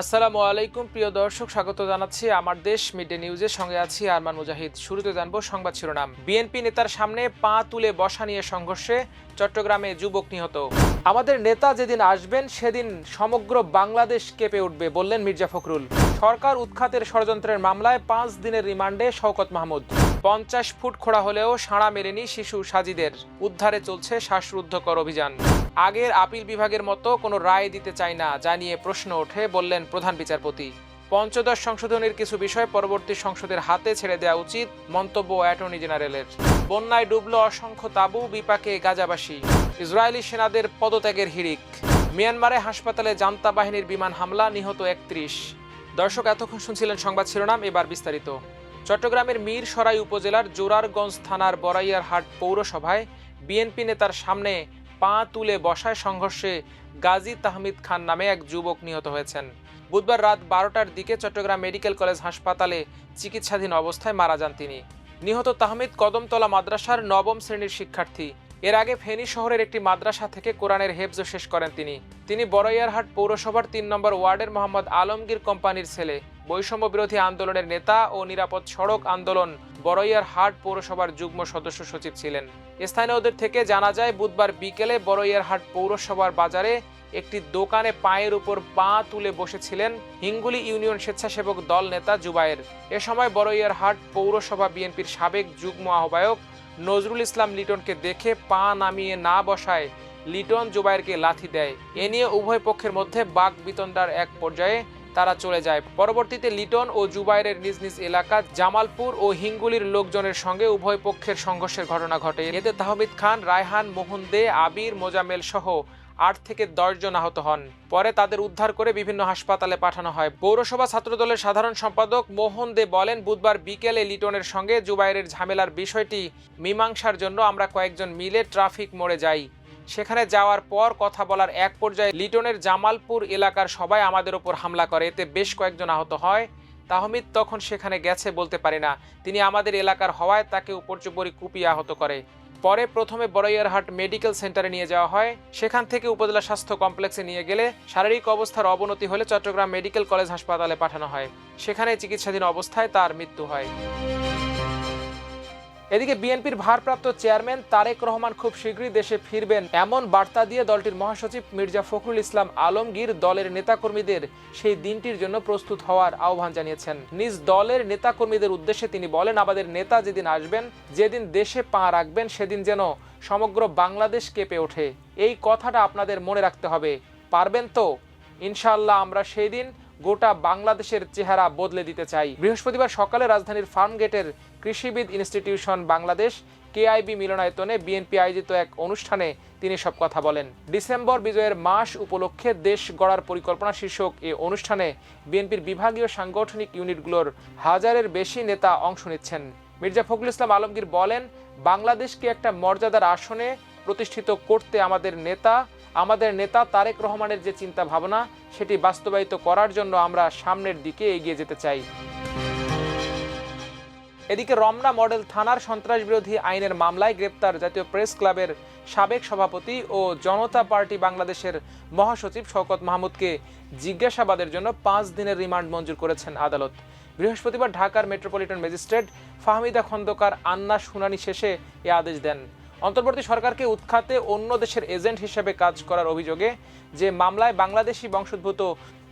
আসসালামু আলাইকুম, প্রিয় দর্শক, স্বাগত জানাচ্ছি আমার দেশ মিড ডে নিউজের সঙ্গে আছি আরমান মুজাহিদ। শুরুতে জানব সংবাদ শিরোনাম। বিএনপি নেতার সামনে পা তুলে বসা নিয়ে সংঘর্ষে চট্টগ্রামে যুবক নিহত। আমাদের নেতা যেদিন আসবেন, সেদিন সমগ্র বাংলাদেশ কেঁপে উঠবে, বললেন মির্জা ফখরুল। সরকার উৎখাতের ষড়যন্ত্রের মামলায় পাঁচ দিনের রিমান্ডে শওকত মাহমুদ। পঞ্চাশ ফুট খোড়া হলেও সাড়া মেলেনি শিশু সাজিদের। উদ্ধারে চলছে শ্বাসরুদ্ধকর অভিযান। আগের আপিল বিভাগের মতো কোনো রায় দিতে চাই না, জানিয়ে প্রশ্ন ওঠে, বললেন প্রধান বিচারপতি। পঞ্চদশ সংশোধনের কিছু বিষয় পরবর্তী সংসদের হাতে ছেড়ে দেওয়া উচিত, মন্তব্য অ্যাটর্নি জেনারেলের। বন্যায় ডুবল অসংখ্য তাবু, বিপাকে গাজাবাসী। ইসরায়েলি সেনাদের পদত্যাগের হিড়িক। মিয়ানমারে হাসপাতালে জান্তা বাহিনীর বিমান হামলা, নিহত একত্রিশ। দর্শক, এতক্ষণ শুনছিলেন সংবাদ শিরোনাম, এবার বিস্তারিত। চট্টগ্রামের মীর সরাই উপজেলার জোরারগঞ্জ থানার বড়াইয়ারহাট পৌরসভায় বিএনপি নেতার সামনে পা তুলে বসায় সংঘর্ষে গাজী তাহমিদ খান নামে এক যুবক নিহত হয়েছেন। বুধবার রাত বারোটার দিকে চট্টগ্রাম মেডিকেল কলেজ হাসপাতালে চিকিৎসাধীন অবস্থায় মারা যান তিনি। নিহত তাহমিদ কদমতলা মাদ্রাসার নবম শ্রেণির শিক্ষার্থী। এর আগে ফেনী শহরের একটি মাদ্রাসা থেকে কোরআনের হেফজ শেষ করেন তিনি। তিনি বড়ইয়ারহাট পৌরসভার তিন নম্বর ওয়ার্ডের মোহাম্মদ আলমগীর কোম্পানির ছেলে। বৈষম্য বিরোধী আন্দোলনের নেতা ও নিরাপদ সড়ক আন্দোলন বড়ইয়ার হাট পৌরসভার যুগ্ম সদস্য সচিব ছিলেন। স্থানীয়দের থেকে জানা যায়, বুধবার বিকেলে বড়ইয়ার হাট পৌরসভার বাজারে একটি দোকানে পায়ের উপর পা তুলে বসেছিলেন হিঙ্গুলি ইউনিয়ন স্বেচ্ছাসেবক দল নেতা জুবায়ের। এ সময় বড়ইয়ার হাট পৌরসভা বিএনপির সাবেক যুগ্ম আহ্বায়ক নজরুল ইসলাম লিটনকে দেখে পা নামিয়ে না বসায়, লিটন জুবাইরকে লাথি দেয়। এ নিয়ে উভয় পক্ষের মধ্যে বাক বিতণ্ডার এক পর্যায়ে তারা চলে যায়। পরবর্তীতে লিটন ও জুবাইরের নিজ নিজ এলাকা জামালপুর ও হিঙ্গুলির লোকজনের সঙ্গে উভয় পক্ষের সংঘর্ষের ঘটনা ঘটে। এতে তাহমিদ খান, রায়হান মোহন দে আবির মোজামেল সহ আট থেকে দশ জন আহত হন। পরে তাদের উদ্ধার করে বিভিন্ন হাসপাতালে পাঠানো হয়। পৌরসভা ছাত্রদলের সাধারণ সম্পাদক মোহন দে বলেন, বুধবার বিকেলে লিটনের সঙ্গে জুবাইরের ঝামেলার বিষয়টি মীমাংসার জন্য আমরা কয়েকজন মিলে ট্রাফিক মোড়ে যাই। সেখানে যাওয়ার পর কথা বলার এক পর্যায়ে লিটনের জামালপুর এলাকার সবাই আমাদের ওপর হামলা করে। এতে বেশ কয়েকজন আহত হয়। তাহমিদ তখন সেখানে গেছে বলতে পারি না। তিনি আমাদের এলাকার হওয়ায় তাকে উপর্যুপরি কুপিয়ে আহত করে। পরে প্রথমে বড়ইয়ারহাট মেডিকেল সেন্টারে নিয়ে যাওয়া হয়। সেখান থেকে উপজেলা স্বাস্থ্য কমপ্লেক্সে নিয়ে গেলে শারীরিক অবস্থার অবনতি হলে চট্টগ্রাম মেডিকেল কলেজ হাসপাতালে পাঠানো হয়। সেখানে চিকিৎসাধীন অবস্থায় তার মৃত্যু হয়। এদিকে বিএনপির ভারপ্রাপ্ত চেয়ারম্যান তারেক রহমান খুব শীঘ্রই দেশে ফিরবেন। এমন বার্তা দিয়ে দলটির মহাসচিব মির্জা ফখরুল ইসলাম আলমগীর দলের নেতাকর্মীদের সেই দিনটির জন্য প্রস্তুত হওয়ার আহ্বান জানিয়েছেন। নিজ দলের নেতাকর্মীদের উদ্দেশ্যে তিনি বলেন, আমাদের নেতা যেদিন আসবেন, যেদিন দেশে পা রাখবেন, সেদিন যেন সমগ্র বাংলাদেশ কেঁপে ওঠে। এই কথাটা আপনাদের মনে রাখতে হবে। পারবেন তো? ইনশাল্লাহ আমরা সেই দিন গোটা বাংলাদেশের চেহারা বদলে দিতে চাই। বৃহস্পতিবার সকালে রাজধানীর ফার্মগেটের কৃষিবিদ ইনস্টিটিউশন বাংলাদেশ, কেআইবি মিলনায়তনে বিএনপি আয়োজিত এক অনুষ্ঠানে তিনি সব কথা বলেন। ডিসেম্বর বিজয়ের মাস উপলক্ষে দেশ গড়ার পরিকল্পনা শীর্ষক এ অনুষ্ঠানে বিএনপির বিভাগীয় সাংগঠনিক ইউনিটগুলোর হাজারের বেশি নেতা অংশ নিচ্ছেন। মির্জা ফখরুল ইসলাম আলমগীর বলেন, বাংলাদেশকে একটা মর্যাদার আসনে প্রতিষ্ঠিত করতে আমাদের নেতা আমাদের নেতা তারেক রহমানের যে চিন্তা ভাবনা সেটি বাস্তবায়িত করার জন্য আমরা সামনের দিকে এগিয়ে যেতে চাই। এদিকে রমনা মডেল থানার সন্ত্রাস বিরোধী আইনের মামলায় গ্রেপ্তার জাতীয় প্রেস ক্লাবের সাবেক সভাপতি ও জনতা পার্টি বাংলাদেশের মহাসচিব শওকত মাহমুদকে জিজ্ঞাসাবাদের জন্য পাঁচ দিনের রিমান্ড মঞ্জুর করেছেন আদালত। বৃহস্পতিবার ঢাকার মেট্রোপলিটন ম্যাজিস্ট্রেট ফাহমিদা খন্দকার আন্না শুনানি শেষে এ আদেশ দেন। অন্তর্বর্তী সরকারকে উৎখাতে অন্য দেশের এজেন্ট হিসেবে কাজ করার অভিযোগে যে মামলায় বাংলাদেশি বংশোদ্ভূত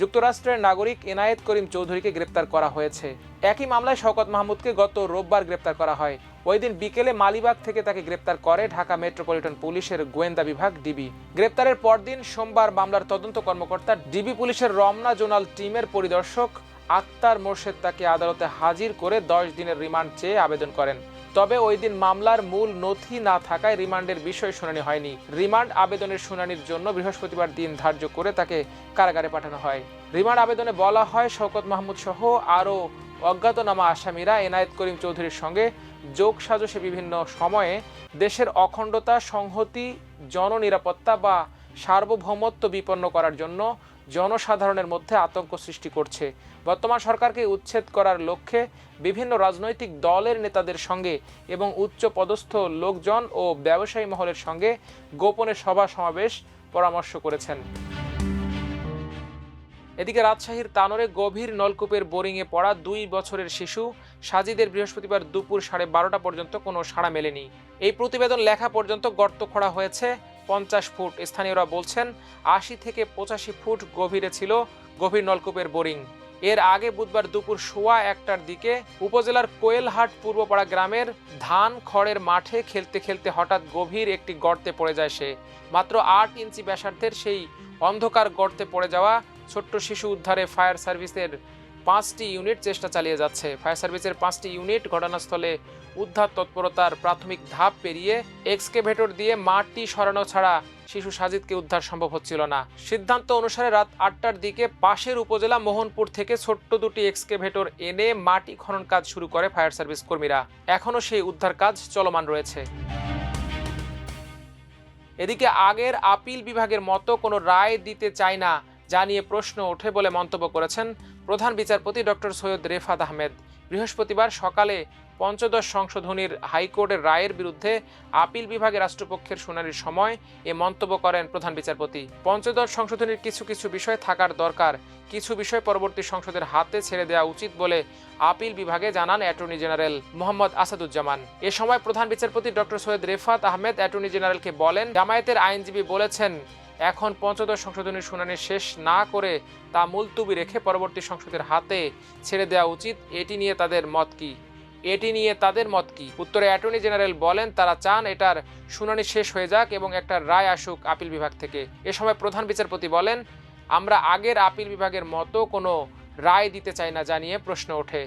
যুক্তরাষ্ট্রের নাগরিক এনায়েত করিম চৌধুরীকে গ্রেপ্তার করা হয়েছে। একই মামলায় শওকত মাহমুদকে গত রোববার গ্রেপ্তার করা হয়। ওই দিন বিকেলে মালিবাগ থেকে তাকে গ্রেপ্তার করে ঢাকা মেট্রোপলিটন পুলিশের গোয়েন্দা বিভাগ ডিবি। গ্রেপ্তারের পরদিন সোমবার মামলার তদন্ত কর্মকর্তা ডিবি পুলিশের রমনা জোনাল টিমের পরিদর্শক আক্তার মোর্শেদ তাকে আদালতে হাজির করে দশ দিনের রিমান্ড চেয়ে আবেদন করেন। তবে ওই দিন মামলার মূল নথি না থাকায় রিমান্ডের বিষয় শুনানি হয়নি। রিমান্ড আবেদনের শুনানির জন্য বৃহস্পতিবার দিন ধার্য করে তাকে কারাগারে পাঠানো হয়। রিমান্ড আবেদনে বলা হয়, শওকত মাহমুদ সহ আরও অজ্ঞাতনামা আসামিরা এনায়েত করিম চৌধুরীর সঙ্গে যোগ সাজসে বিভিন্ন সময়ে দেশের অখণ্ডতা, সংহতি, জননিরাপত্তা বা সার্বভৌমত্ব বিপন্ন করার জন্য জনসাধারণের মধ্যে আতঙ্ক সৃষ্টি করছে। বর্তমান সরকারকে উচ্ছেদ করার লক্ষ্যে বিভিন্ন রাজনৈতিক দলের নেতাদের সঙ্গে এবং উচ্চ পদস্থ লোকজন ও ব্যবসায়ী মহলের সঙ্গে গোপনে সভা সমাবেশ পরামর্শ করেছেন। এদিকে রাজশাহীর তানোরে গভীর নলকূপের বোরিংয়ে পড়া দুই বছরের শিশু সাজিদের বৃহস্পতিবার দুপুর সাড়ে বারোটা পর্যন্ত কোনো সাড়া মেলেনি। এই প্রতিবেদন লেখা পর্যন্ত গর্ত খোঁড়া হয়েছে পঞ্চাশ ফুট। স্থানীয়রা বলছেন, আশি থেকে পঁচাশি ফুট গভীরে ছিল গভীর নলকূপের বোরিং। এর আগে বুধবার দুপুর সোয়া একটার দিকে উপজেলার কোয়েলহাট পূর্বপাড়া গ্রামের ধান খড়ের মাঠে খেলতে খেলতে হঠাৎ গভীর একটি গর্তে পড়ে যায় সে। মাত্র আট ইঞ্চি ব্যাসার্ধের সেই অন্ধকার গর্তে পড়ে যাওয়া ছোট্ট শিশু উদ্ধারে ফায়ার সার্ভিসের পাঁচটি ইউনিট চেষ্টা চালিয়ে যাচ্ছে। ফায়ার সার্ভিসের পাঁচটি ইউনিট ঘটনাস্থলে উদ্ধার তৎপরতার প্রাথমিক ধাপ পেরিয়ে এক্সকেভেটর দিয়ে মাটি সরানো ছাড়া শিশু সাজিদকে উদ্ধার সম্ভব হচ্ছিল না। সিদ্ধান্ত অনুসারে রাত আটটার দিকে পাশের উপজেলা মোহনপুর থেকে ছোট্ট দুটি এক্সকেভেটর এনে মাটি খনন কাজ শুরু করে ফায়ার সার্ভিস কর্মীরা। এখনও সেই উদ্ধার কাজ চলমান রয়েছে। এদিকে আগের আপিল বিভাগের মতো কোনো রায় দিতে চায় না যা নিয়ে প্রশ্ন ওঠে বলে মন্তব্য করেছেন প্রধান বিচারপতি ডক্টর সৈয়দ রেফাত আহমেদ। বৃহস্পতিবার সকালে পঞ্চদশ সংশোধনীর হাইকোর্টের রায়ের বিরুদ্ধে আপিল বিভাগে রাষ্ট্রপক্ষের শুনানির সময় এ মন্তব্য করেন প্রধান বিচারপতি। পঞ্চদশ সংশোধনীর কিছু কিছু বিষয় থাকার দরকার। কিছু বিষয় পরবর্তী সংসদের হাতে ছেড়ে দেওয়া উচিত বলে আপিল বিভাগে জানান অ্যাটর্নি জেনারেল মোহাম্মদ আসাদুজ্জামান। এ সময় প্রধান বিচারপতি ডক্টর সৈয়দ রেফাত আহমেদ অ্যাটর্নি জেনারেলকে বলেন, জামায়াতের আইনজীবী বলেছেন এখন পঞ্চদশ সংশোধনীর শুনানি শেষ না করে তা মুলতুবি রেখে পরবর্তী সংসদের হাতে ছেড়ে দেওয়া উচিত। এটি নিয়ে তাদের মত কি? এটি নিয়ে তাদের মত কি? উত্তরে অ্যাটর্নি জেনারেল বলেন, তারা চান এটার শুনানি শেষ হয়ে যাক এবং একটা রায় আসুক আপিল বিভাগ থেকে। এ সময় প্রধান বিচারপতি বলেন, আমরা আগের আপিল বিভাগের মতো কোনো রায় দিতে চাই না জানিয়ে প্রশ্ন ওঠে।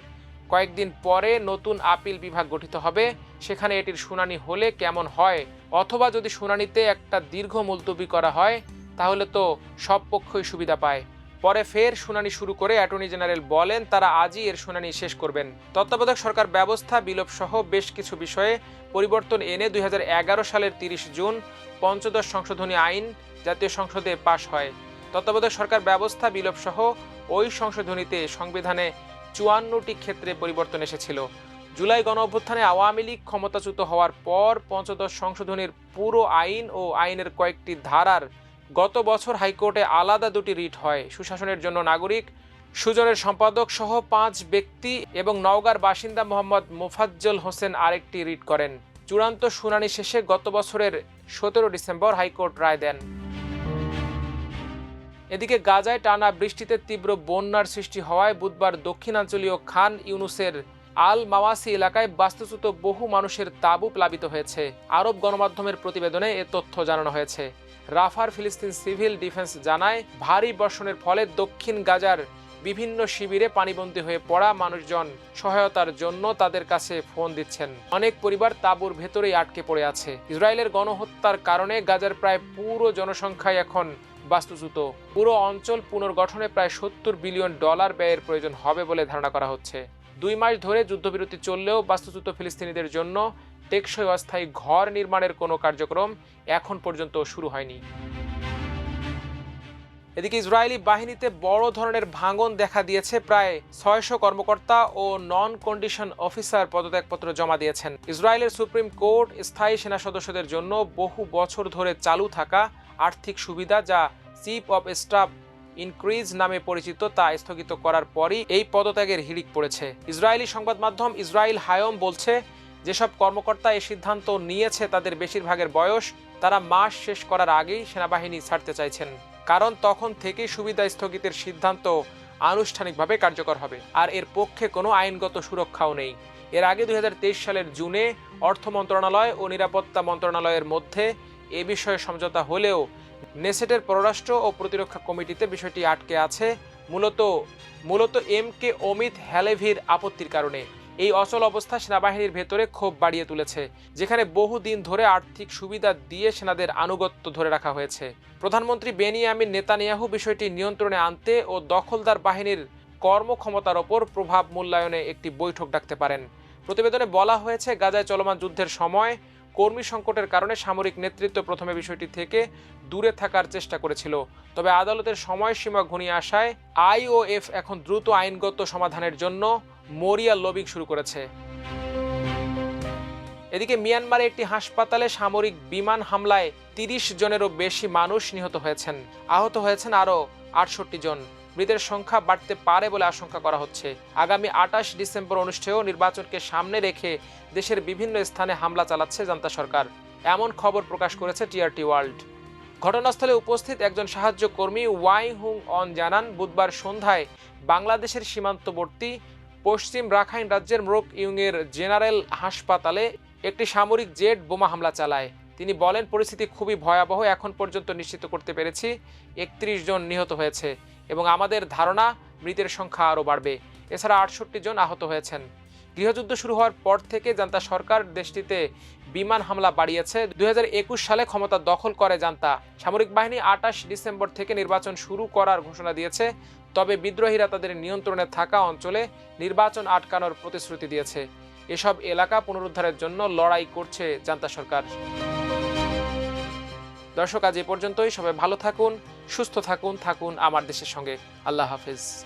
কয়েকদিন পরে নতুন আপিল বিভাগ গঠিত হবে। সেখানে এটির শুনানি হলে কেমন হয় অথবা যদি শুনানিতে একটা দীর্ঘ মুলতবি করা হয়, তাহলে তো সব পক্ষই সুবিধা পায়। পরে ফের শুনানি শুরু করে অ্যাটর্নি জেনারেল বলেন, তারা আজই এর শুনানি শেষ করবেন। তত্ত্বাবধায়ক সরকার ব্যবস্থা বিলোপ সহ বেশ কিছু বিষয়ে পরিবর্তন এনে দুই হাজার এগারো সালের তিরিশ জুন পঞ্চদশ সংশোধনী আইন জাতীয় সংসদে পাশ হয়। তত্ত্বাবধায়ক সরকার ব্যবস্থা বিলোপ সহ ওই সংশোধনীতে সংবিধানে চুয়ান্নটি ক্ষেত্রে পরিবর্তন এসেছিল। জুলাই গণ অভ্যুত্থানে আওয়ামী লীগ ক্ষমতাচ্যুত হওয়ার পর পঞ্চদশ সংশোধনীর পুরো আইন ও আইনের কয়েকটি ধারার গত বছর হাইকোর্টে আলাদা দুটি রিট হয়। সুশাসনের জন্য নাগরিক, সুজনের সম্পাদক সহ পাঁচ ব্যক্তি এবং নওগাঁর বাসিন্দা মোহাম্মদ মোফাজ্জল হোসেন আরেকটি রিট করেন। চূড়ান্ত শুনানি শেষে গত বছরের সতেরো ডিসেম্বর হাইকোর্ট রায় দেন। এদিকে গাজায় টানা বৃষ্টিতে তীব্র বন্যার সৃষ্টি হওয়ায় বুধবার দক্ষিণাঞ্চলীয় খান ইউনুসের আল মাওয়াসি এলাকায় বাস্তুচ্যুত বহু মানুষের তাঁবু প্লাবিত হয়েছে। আরব গণমাধ্যমের প্রতিবেদনে এ তথ্য জানানো হয়েছে। রাফার ফিলিস্তিন সিভিল ডিফেন্স জানায়, ভারী বর্ষণের ফলে দক্ষিণ গাজার বিভিন্ন শিবিরে পানিবন্দী হয়ে পড়া মানুষজন সহায়তার জন্য তাদের কাছে ফোন দিচ্ছেন। অনেক পরিবার তাঁবুর ভেতরেই আটকে পড়ে আছে। ইসরায়েলের গণহত্যার কারণে গাজার প্রায় পুরো জনসংখ্যায় এখন বাস্তুচ্যুত। পুরো অঞ্চল পুনর্গঠনে প্রায় সত্তর বিলিয়ন ডলার ব্যয়ের প্রয়োজন হবে বলে ধারণা করা হচ্ছে। দুই মাস ধরে যুদ্ধবিরতি চললেও বাস্তুচ্যুত ফিলিস্তিনিদের জন্য টেকসই অস্থায়ী ঘর নির্মাণের কোনো কার্যক্রম এখন পর্যন্ত শুরু হয়নি। এদিকে ইসরায়েলি বাহিনীতে বড় ধরনের ভাঙন দেখা দিয়েছে। প্রায় ছয়শো কর্মকর্তা ও নন কন্ডিশন অফিসার পদত্যাগপত্র জমা দিয়েছেন। ইসরায়েলের সুপ্রিম কোর্ট স্থায়ী সেনা সদস্যদের জন্য বহু বছর ধরে চালু থাকা আর্থিক সুবিধা যা চিফ অব স্টাফ ইনক্রিজ নামে পরিচিত তা স্থগিত করার পরই এই পদত্যাগের হিড়িক পড়েছে। ইসরায়েলি সংবাদ মাধ্যম ইসরায়েল হায়ম বলছে, যেসব কর্মকর্তা এই সিদ্ধান্ত নিয়েছে তাদের বেশিরভাগের বয়স তারা মাস শেষ করার আগেই সেনাবাহিনী ছাড়তে চাইছেন। কারণ তখন থেকেই সুবিধা স্থগিতের সিদ্ধান্ত আনুষ্ঠানিকভাবে কার্যকর হবে। আর এর পক্ষে কোনো আইনগত সুরক্ষাও নেই। এর আগে দুই হাজার তেইশ সালের জুনে অর্থ মন্ত্রণালয় ও নিরাপত্তা মন্ত্রণালয়ের মধ্যে এ বিষয়ে সমঝোতা হলেও নেসেটের পররাষ্ট্র ও প্রতিরক্ষা কমিটিতে বিষয়টি আটকে আছে, মূলত মূলত এম কে অমিত হ্যালেভির আপত্তির কারণে। এই অচল অবস্থা সেনাবাহিনীর ভেতরে ক্ষোভ বাড়িয়ে তুলেছে, যেখানে বহুদিন ধরে আর্থিক সুবিধা দিয়ে সেনাদের আনুগত্য ধরে রাখা হয়েছে। প্রধানমন্ত্রী বেনিয়ামিন নেতানিয়াহু বিষয়টি নিয়ন্ত্রণে আনতে ও দখলদার বাহিনীর কর্মক্ষমতার ওপর প্রভাব মূল্যায়নে একটি বৈঠক ডাকতে পারেন। প্রতিবেদনে বলা হয়েছে, গাজায় চলমান যুদ্ধের সময় কর্মী সংকটের কারণে সামরিক নেতৃত্ব প্রথমে বিষয়টি থেকে দূরে থাকার চেষ্টা করেছিল। তবে আদালতের সময়সীমা ঘনিয়ে আসায় আইওএফ এখন দ্রুত আইনগত সমাধানের জন্য মরিয়া লবিং শুরু করেছে। এদিকে মিয়ানমারে একটি হাসপাতালে সামরিক বিমান হামলায় তিরিশ জনেরও বেশি মানুষ নিহত হয়েছেন। আহত হয়েছেন আরও আটষট্টি জন। মৃতের সংখ্যা বাড়তে পারে বলে আশঙ্কা করা হচ্ছে। আগামী আটাশ ডিসেম্বর অনুষ্ঠেয় নির্বাচনকে সামনে রেখে দেশের বিভিন্ন স্থানে হামলা চালাচ্ছে জান্তা সরকার। এমন খবর প্রকাশ করেছে টিআরটি ওয়ার্ল্ড। ঘটনাস্থলে উপস্থিত একজন সাহায্য কর্মী ওয়াই হুং অন জানান, বুধবার সন্ধ্যায় বাংলাদেশের সীমান্তবর্তী পশ্চিম রাখাইন রাজ্যের মোরক ইউংয়ের জেনারেল হাসপাতালে একটি সামরিক জেট বোমা হামলা চালায়। তিনি বলেন, পরিস্থিতি খুবই ভয়াবহ, এখন পর্যন্ত নিশ্চিত করতে পেরেছি, একত্রিশ জন নিহত হয়েছে। এবং আমাদের ধারণা মৃতের সংখ্যা আরও বাড়বে। এছাড়া আটষট্টি জন আহত হয়েছেন। গৃহযুদ্ধ শুরু হওয়ার পর থেকে জান্তা সরকার দেশটিতে বিমান হামলা বাড়িয়েছে। দুই সালে ক্ষমতা দখল করে জান্তা। সামরিক বাহিনী আটাশ ডিসেম্বর থেকে নির্বাচন শুরু করার ঘোষণা দিয়েছে। তবে বিদ্রোহীরা তাদের নিয়ন্ত্রণে থাকা অঞ্চলে নির্বাচন আটকানোর প্রতিশ্রুতি দিয়েছে। এসব এলাকা পুনরুদ্ধারের জন্য লড়াই করছে জান্তা সরকার। দর্শক, আজ এ পর্যন্তই। সবাই ভালো থাকুন। সুস্থ থাকুন থাকুন আমার দেশের সঙ্গে। আল্লাহ হাফিজ।